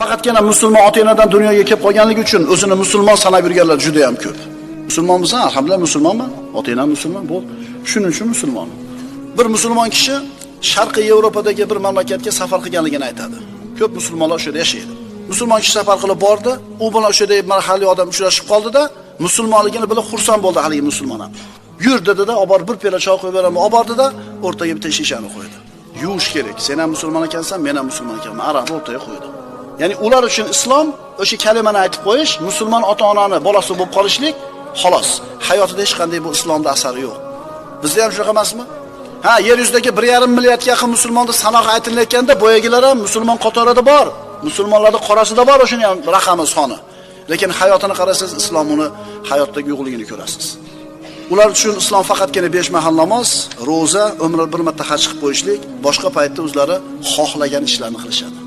Faqatgina musulmon ota-onadan dunyoga kelib qolganligi uchun o'zini musulmon sanab yurganlar juda ham ko'p. Musulmonmisan? Alhamdulillah musulmonman. Ota-onam musulmon bo'l. Shuning uchun musulmon. Bir musulmon kishi Sharqiy Yevropadagi bir mamlakatga safar qilganligini aytadi. Ko'p musulmonlar o'sha yerda yashaydi. Musulmon kishi safar qilib bordi, u bilan o'sha yerda mahalliy odam uchrashib qoldida, musulmonligini bilib xursand bo'ldi haligi musulmon ham. Yur dedida, olib borib bir piyola choy qo'yib beraman, olib bordida, o'rtaga bitta shishani qo'ydi. Yuvish kerak. Sen ham musulmon ekansan, men ham musulmon ekanman. Qo'ydi. Ya'ni ular uchun islom o'sha kalimani aytib qo'yish, musulmon ota-onani bolasi bo'lib qolishlik, xolos. Hayotida hech qanday bu islomda asari yo'q. Bizda ham shunaqa emasmi? Ha, yer yuzidagi 1,5 milliardga yaqin musulmonni sanoqi aytilayotganda, boyagilar ham musulmon qatorida bor. Musulmonlarning qorasida bor o'shani ham raqami soni. Lekin hayotini qarasangiz, islom uni hayotdagi yo'qligini ko'rasiz. Ular uchun islom faqatgina besh mahal namoz, roza, umr bir marta haj qilib qo'yishlik, boshqa paytda o'zlari xohlagan ishlarni qilishadi.